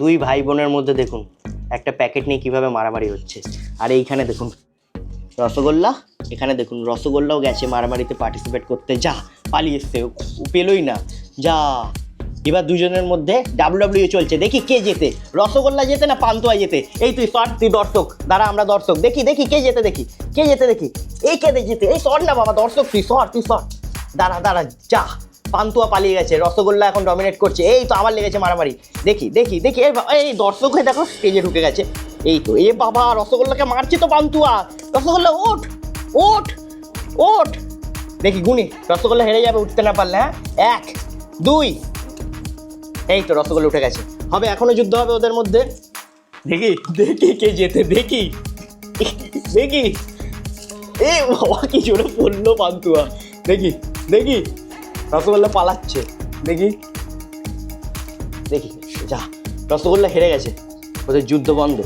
দুই ভাই বোনের মধ্যে দেখুন, একটা প্যাকেট নিয়ে কীভাবে মারামারি হচ্ছে। আর এইখানে দেখুন, রসগোল্লা, এখানে দেখুন, রসগোল্লাও গেছে মারামারিতে পার্টিসিপেট করতে। যা, পালিয়ে এসছে পেলোই না। যা, এবার দুজনের মধ্যে ডাব্লিউডাব্লিউ চলছে, দেখি কে জেতে। রসগোল্লা যেতে না পান্তুয়া যেতে এই তুই শর্ট তুই দর্শক, দাঁড়া আমরা দর্শক। দেখি দেখি, কে যেতে দেখি, কে যেতে দেখি। এই কে যেতে এই শর্ট না বাবা, দর্শক, তুই শর্ট তুই শর্ট দাঁড়া দাঁড়া, যা। পান্তুয়া পালিয়ে গেছে, রসগোল্লা এখন ডমিনেট করছে। এই তো আবার লেগেছে মারামারি। দেখি দেখি দেখি, এই দর্শক হয়ে দেখো স্টেজে ঢুকে গেছে। এই তো, এ বাবা, রসগোল্লাকে মারছে তো পান্তুয়া রসগোল্লা, ওঠ ওঠ ওঠ। দেখি, গুনি, রসগোল্লা হেরে যাবে, উঠতে না পারলে হ্যাঁ? এক, দুই। এই তো রসগোল্লা উঠে গেছে। হবে এখনও যুদ্ধ হবে ওদের মধ্যে। দেখি দেখি কে যেতে দেখি। দেখি। এ বাবা, কি জোরে পড়ল পান্তুয়া দেখি দেখি। রসগোল্লা পালাচ্ছে। দেখি। দেখি যা। রসগোল্লা হেরে গেছে। ওদের যুদ্ধ বন্ধ।